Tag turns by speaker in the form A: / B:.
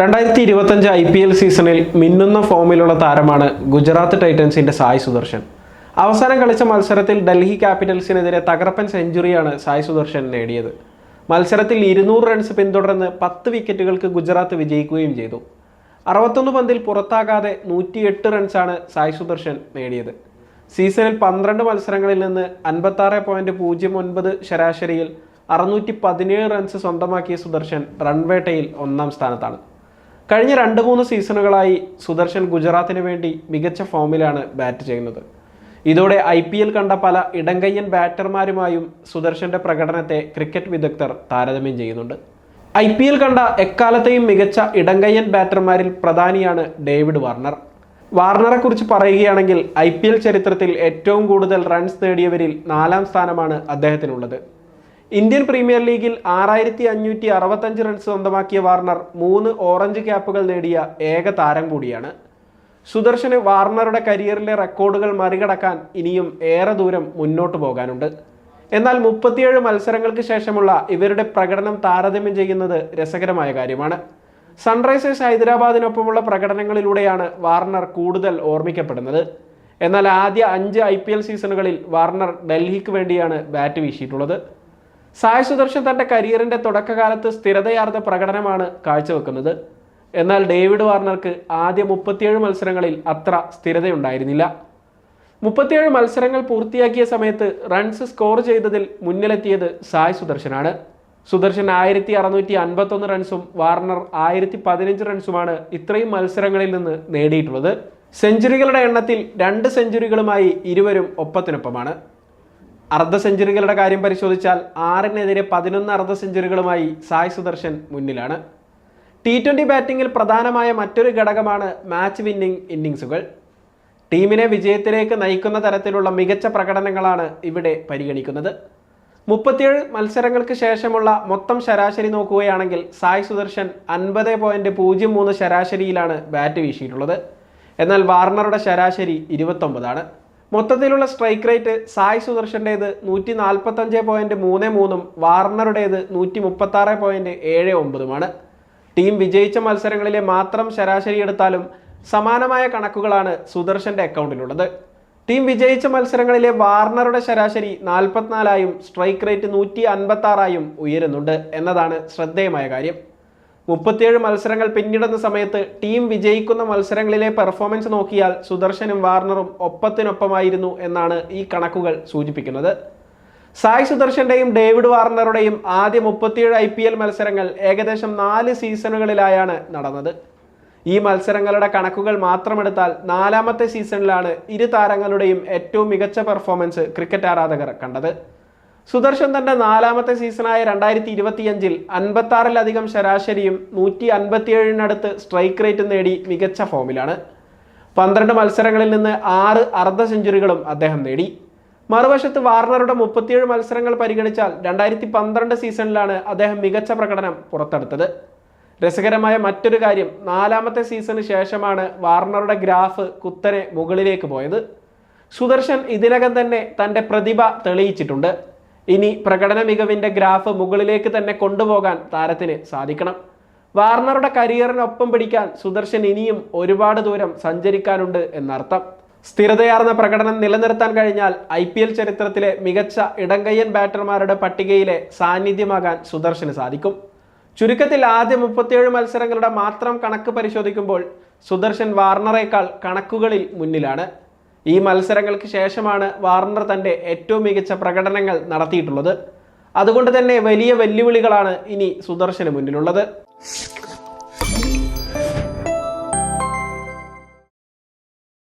A: രണ്ടായിരത്തി ഇരുപത്തഞ്ച് I P L സീസണിൽ മിന്നുന്ന ഫോമിലുള്ള താരമാണ് ഗുജറാത്ത് ടൈറ്റൻസിന്റെ സായ് സുദർശൻ. അവസാനം കളിച്ച മത്സരത്തിൽ ഡൽഹി ക്യാപിറ്റൽസിനെതിരെ തകർപ്പൻ സെഞ്ചുറിയാണ് സായ് സുദർശൻ നേടിയത്. മത്സരത്തിൽ ഇരുന്നൂറ് റൺസ് പിന്തുടർന്ന് പത്ത് വിക്കറ്റുകൾക്ക് ഗുജറാത്ത് വിജയിക്കുകയും ചെയ്തു. അറുപത്തൊന്ന് പന്തിൽ പുറത്താകാതെ നൂറ്റിയെട്ട് റൺസാണ് സായ് സുദർശൻ നേടിയത്. സീസണിൽ പന്ത്രണ്ട് മത്സരങ്ങളിൽ നിന്ന് അൻപത്താറ് പോയിന്റ് പൂജ്യം ഒൻപത് ശരാശരിയിൽ അറുന്നൂറ്റി പതിനേഴ് റൺസ് സ്വന്തമാക്കിയ സുദർശൻ റൺവേട്ടയിൽ ഒന്നാം സ്ഥാനത്താണ്. കഴിഞ്ഞ രണ്ട് മൂന്ന് സീസണുകളായി സുദർശൻ ഗുജറാത്തിന് വേണ്ടി മികച്ച ഫോമിലാണ് ബാറ്റ് ചെയ്യുന്നത്. ഇതോടെ ഐ പി എൽ കണ്ട പല ഇടങ്കയ്യൻ ബാറ്റർമാരുമായും സുദർശന്റെ പ്രകടനത്തെ ക്രിക്കറ്റ് വിദഗ്ധർ താരതമ്യം ചെയ്യുന്നുണ്ട്. ഐ പി എൽ കണ്ട എക്കാലത്തെയും മികച്ച ഇടങ്കയ്യൻ ബാറ്റർമാരിൽ പ്രധാനിയാണ് ഡേവിഡ് വാർണർ. വാർണറെക്കുറിച്ച് പറയുകയാണെങ്കിൽ ഐ ചരിത്രത്തിൽ ഏറ്റവും കൂടുതൽ റൺസ് നേടിയവരിൽ നാലാം സ്ഥാനമാണ് അദ്ദേഹത്തിനുള്ളത്. ഇന്ത്യൻ പ്രീമിയർ ലീഗിൽ ആറായിരത്തി അഞ്ഞൂറ്റി അറുപത്തഞ്ച് റൺസ് സ്വന്തമാക്കിയ വാർണർ മൂന്ന് ഓറഞ്ച് ക്യാപ്പുകൾ നേടിയ ഏക താരം കൂടിയാണ്. സുദർശന് വാർണറുടെ കരിയറിലെ റെക്കോർഡുകൾ മറികടക്കാൻ ഇനിയും ഏറെ ദൂരം മുന്നോട്ട് പോകാനുണ്ട്. എന്നാൽ മുപ്പത്തിയേഴ് മത്സരങ്ങൾക്ക് ശേഷമുള്ള ഇവരുടെ പ്രകടനം താരതമ്യം ചെയ്യുന്നത് രസകരമായ കാര്യമാണ്. സൺറൈസേഴ്സ് ഹൈദരാബാദിനൊപ്പമുള്ള പ്രകടനങ്ങളിലൂടെയാണ് വാർണർ കൂടുതൽ ഓർമ്മിക്കപ്പെടുന്നത്. എന്നാൽ ആദ്യ അഞ്ച് ഐ സീസണുകളിൽ വാർണർ ഡൽഹിക്ക് വേണ്ടിയാണ് ബാറ്റ് വീശിയിട്ടുള്ളത്. സായ് സുദർശൻ തന്റെ കരിയറിന്റെ തുടക്കകാലത്ത് സ്ഥിരതയാർന്ന പ്രകടനമാണ് കാഴ്ചവെക്കുന്നത്. എന്നാൽ ഡേവിഡ് വാർണർക്ക് ആദ്യ മുപ്പത്തിയേഴ് മത്സരങ്ങളിൽ അത്ര സ്ഥിരതയുണ്ടായിരുന്നില്ല. മുപ്പത്തിയേഴ് മത്സരങ്ങൾ പൂർത്തിയാക്കിയ സമയത്ത് റൺസ് സ്കോർ ചെയ്തതിൽ മുന്നിലെത്തിയത് സായ് സുദർശനാണ്. സുദർശൻ ആയിരത്തി അറുന്നൂറ്റി അൻപത്തൊന്ന് റൺസും വാർണർ ആയിരത്തി പതിനഞ്ച് റൺസുമാണ് ഇത്രയും മത്സരങ്ങളിൽ നിന്ന് നേടിയിട്ടുള്ളത്. സെഞ്ചുറികളുടെ എണ്ണത്തിൽ രണ്ട് സെഞ്ചുറികളുമായി ഇരുവരും ഒപ്പത്തിനൊപ്പമാണ്. അർദ്ധ സെഞ്ചുറികളുടെ കാര്യം പരിശോധിച്ചാൽ ആറിനെതിരെ പതിനൊന്ന് അർദ്ധ സെഞ്ചുറികളുമായി സായ് സുദർശൻ മുന്നിലാണ്. ടി ട്വന്റി ബാറ്റിങ്ങിൽ പ്രധാനമായ മറ്റൊരു ഘടകമാണ് മാച്ച് വിന്നിംഗ് ഇന്നിങ്സുകൾ ടീമിനെ വിജയത്തിലേക്ക് നയിക്കുന്ന തരത്തിലുള്ള മികച്ച പ്രകടനങ്ങളാണ് ഇവിടെ പരിഗണിക്കുന്നത്. മുപ്പത്തിയേഴ് മത്സരങ്ങൾക്ക് ശേഷമുള്ള മൊത്തം ശരാശരി നോക്കുകയാണെങ്കിൽ സായ് സുദർശൻ അൻപത് പോയിന്റ് പൂജ്യം മൂന്ന് ശരാശരിയിലാണ് ബാറ്റ് വീശിയിട്ടുള്ളത്. എന്നാൽ വാർണറുടെ ശരാശരി ഇരുപത്തൊമ്പതാണ്. മൊത്തത്തിലുള്ള സ്ട്രൈക്ക് റേറ്റ് സായ് സുദർശന്റേത് നൂറ്റി നാൽപ്പത്തഞ്ച് പോയിന്റ് മൂന്ന് മൂന്നും വാർണറുടേത് നൂറ്റി മുപ്പത്തി ആറ് പോയിന്റ് ഏഴ് ഒമ്പതുമാണ്. ടീം വിജയിച്ച മത്സരങ്ങളിലെ മാത്രം ശരാശരി എടുത്താലും സമാനമായ കണക്കുകളാണ് സുദർശന്റെ അക്കൗണ്ടിലുള്ളത് ടീം വിജയിച്ച മത്സരങ്ങളിലെ വാർണറുടെ ശരാശരി നാൽപ്പത്തിനാലായും സ്ട്രൈക്ക് റേറ്റ് നൂറ്റി അൻപത്തി ആറായും ഉയരുന്നുണ്ട് എന്നതാണ് ശ്രദ്ധേയമായ കാര്യം. മുപ്പത്തിയേഴ് മത്സരങ്ങൾ പിന്നിടുന്ന സമയത്ത് ടീം വിജയിക്കുന്ന മത്സരങ്ങളിലെ പെർഫോമൻസ് നോക്കിയാൽ സുദർശനും വാർണറും ഒപ്പത്തിനൊപ്പമായിരുന്നു എന്നാണ് ഈ കണക്കുകൾ സൂചിപ്പിക്കുന്നത്. സായ് സുദർശന്റെയും ഡേവിഡ് വാർണറുടെയും ആദ്യ മുപ്പത്തിയേഴ് ഐ പി എൽ മത്സരങ്ങൾ ഏകദേശം നാല് സീസണുകളിലായാണ് നടന്നത്. ഈ മത്സരങ്ങളുടെ കണക്കുകൾ മാത്രമെടുത്താൽ നാലാമത്തെ സീസണിലാണ് ഇരു താരങ്ങളുടെയും ഏറ്റവും മികച്ച പെർഫോമൻസ് ക്രിക്കറ്റ് ആരാധകർ കണ്ടത്. സുദർശൻ തന്റെ നാലാമത്തെ സീസണായ രണ്ടായിരത്തി ഇരുപത്തിയഞ്ചിൽ അൻപത്തി ആറിലധികം ശരാശരിയും നൂറ്റി അൻപത്തിയേഴിനടുത്ത് സ്ട്രൈക്ക് റേറ്റും നേടി മികച്ച ഫോമിലാണ്. പന്ത്രണ്ട് മത്സരങ്ങളിൽ നിന്ന് ആറ് അർദ്ധ സെഞ്ചുറികളും അദ്ദേഹം നേടി. മറുവശത്ത് വാർണറുടെ മുപ്പത്തിയേഴ് മത്സരങ്ങൾ പരിഗണിച്ചാൽ രണ്ടായിരത്തി പന്ത്രണ്ട് സീസണിലാണ് അദ്ദേഹം മികച്ച പ്രകടനം പുറത്തെടുത്തത്. രസകരമായ മറ്റൊരു കാര്യം നാലാമത്തെ സീസണിന് ശേഷമാണ് വാർണറുടെ ഗ്രാഫ് കുത്തനെ മുകളിലേക്ക് പോയത്. സുദർശൻ ഇതിനകം തന്നെ തന്റെ പ്രതിഭ തെളിയിച്ചിട്ടുണ്ട്. ഇനി പ്രകടന മികവിന്റെ ഗ്രാഫ് മുകളിലേക്ക് തന്നെ കൊണ്ടുപോകാൻ താരത്തിന് സാധിക്കണം. വാർണറുടെ കരിയറിനൊപ്പം പിടിക്കാൻ സുദർശൻ ഇനിയും ഒരുപാട് ദൂരം സഞ്ചരിക്കാനുണ്ട് എന്നർത്ഥം. സ്ഥിരതയാർന്ന പ്രകടനം നിലനിർത്താൻ കഴിഞ്ഞാൽ ഐ പി എൽ ചരിത്രത്തിലെ മികച്ച ഇടങ്കയ്യൻ ബാറ്റർമാരുടെ പട്ടികയിലെ സാന്നിധ്യമാകാൻ സുദർശന് സാധിക്കും. ചുരുക്കത്തിൽ ആദ്യ മുപ്പത്തിയേഴ് മത്സരങ്ങളുടെ മാത്രം കണക്ക് പരിശോധിക്കുമ്പോൾ സുദർശൻ വാർണറേക്കാൾ കണക്കുകളിൽ മുന്നിലാണ്. ഈ മത്സരങ്ങൾക്ക് ശേഷമാണ് വാർണർ തന്റെ ഏറ്റവും മികച്ച പ്രകടനങ്ങൾ നടത്തിയിട്ടുള്ളത്. അതുകൊണ്ട് തന്നെ വലിയ വെല്ലുവിളികളാണ് ഇനി സുദർശന് മുന്നിലുള്ളത്.